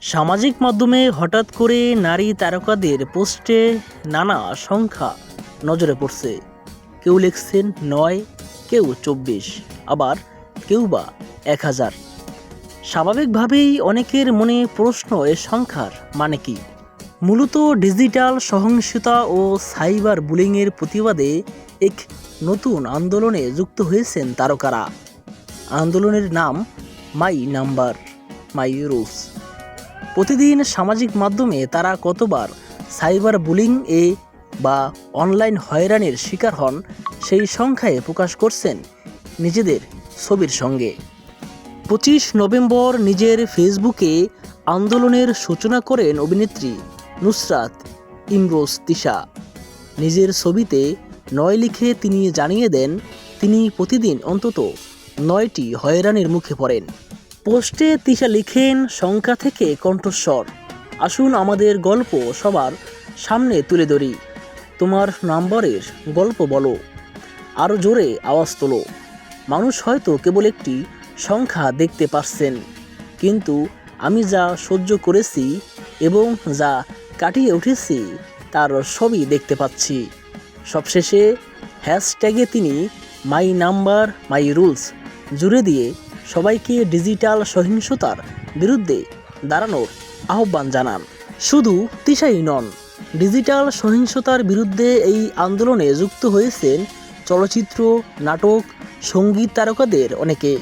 সামাজিক মাধ্যমে হঠাৎ করে নারী তারকাদের পোস্টে নানা সংখ্যা নজরে পড়ছে। কেউ লিখছেন নয়, কেউ চব্বিশ, আবার কেউ বা এক হাজার। স্বাভাবিকভাবেই অনেকের মনে প্রশ্ন, এ সংখ্যার মানে কি? মূলত ডিজিটাল সহিংসতা ও সাইবার বুলিংয়ের প্রতিবাদে এক নতুন আন্দোলনে যুক্ত হয়েছেন তারকারা। আন্দোলনের নাম মাই নাম্বার, মাই রুলস। প্রতিদিন সামাজিক মাধ্যমে তারা কতবার সাইবার বুলিং এ বা অনলাইন হয়রানির শিকার হন, সেই সংখ্যায় প্রকাশ করছেন নিজেদের ছবির সঙ্গে। পঁচিশ নভেম্বর নিজের ফেসবুকে আন্দোলনের সূচনা করেন অভিনেত্রী নুসরাত ইমরোজ তিশা। নিজের ছবিতে নয় লিখে তিনি জানিয়ে দেন, তিনি প্রতিদিন অন্তত নয়টি হয়রানির মুখে পড়েন। পোস্টে তিশা লিখেন সংখ্যা থেকে কণ্ঠস্বর। আসুন আমাদের গল্প সবার সামনে তুলে ধরি। তোমার নাম্বারের গল্প বলো। আরও জোরে আওয়াজ তোলো। মানুষ হয়তো কেবল একটি সংখ্যা দেখতে পারছেন, কিন্তু আমি যা সহ্য করেছি এবং যা কাটিয়ে উঠেছি তার সবই দেখতে পাচ্ছি। সবশেষে হ্যাশট্যাগে তিনি মাই নাম্বার, মাই রুলস জুড়ে দিয়ে সবাইকে ডিজিটাল সহিংসতার বিরুদ্ধে দাঁড়ানোর আহ্বান জানান। শুধু তিশাই নন, ডিজিটাল সহিংসতার বিরুদ্ধে এই আন্দোলনে যুক্ত হয়েছেন চলচ্চিত্র, নাটক, সংগীত তারকাদের অনেকে।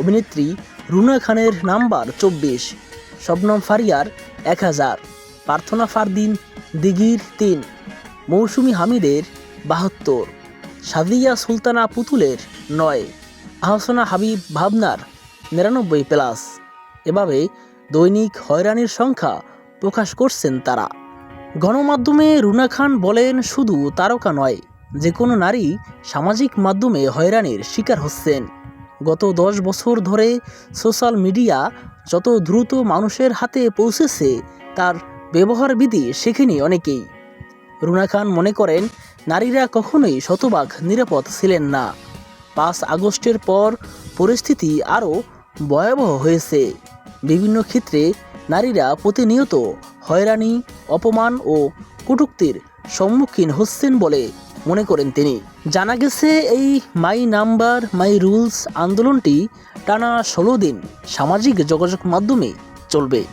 অভিনেত্রী রুনা খানের নাম্বার চব্বিশ, শবনম ফারিয়ার এক হাজার, প্রার্থনা ফারদিন, দিঘির তিন, মৌসুমি হামিদের বাহাত্তর, সাদিয়া সুলতানা পুতুলের নয়। আহসানা হাবিব ভাবনার নিরানব্বই প্লাস। এভাবে দৈনিক হয়রানির সংখ্যা প্রকাশ করছেন তারা। গণমাধ্যমে রুনা খান বলেন, শুধু তারকা নয় যে কোনো নারী সামাজিক মাধ্যমে হয়রানির শিকার হচ্ছেন। গত দশ বছর ধরে সোশ্যাল মিডিয়া যত দ্রুত মানুষের হাতে পৌঁছেছে, তার ব্যবহার বিধি শেখেনি অনেকেই। রুনা খান মনে করেন, নারীরা কখনোই শতভাগ নিরাপদ ছিলেন না। পাঁচ আগস্টের পর পরিস্থিতি আরও ভয়াবহ হয়েছে। বিভিন্ন ক্ষেত্রে নারীরা প্রতিনিয়ত হয়রানি, অপমান ও কটূক্তির সম্মুখীন হচ্ছেন বলে মনে করেন তিনি। জানা গেছে, এই মাই নাম্বার, মাই রুলস আন্দোলনটি টানা ষোলো দিন সামাজিক যোগাযোগ মাধ্যমে চলবে।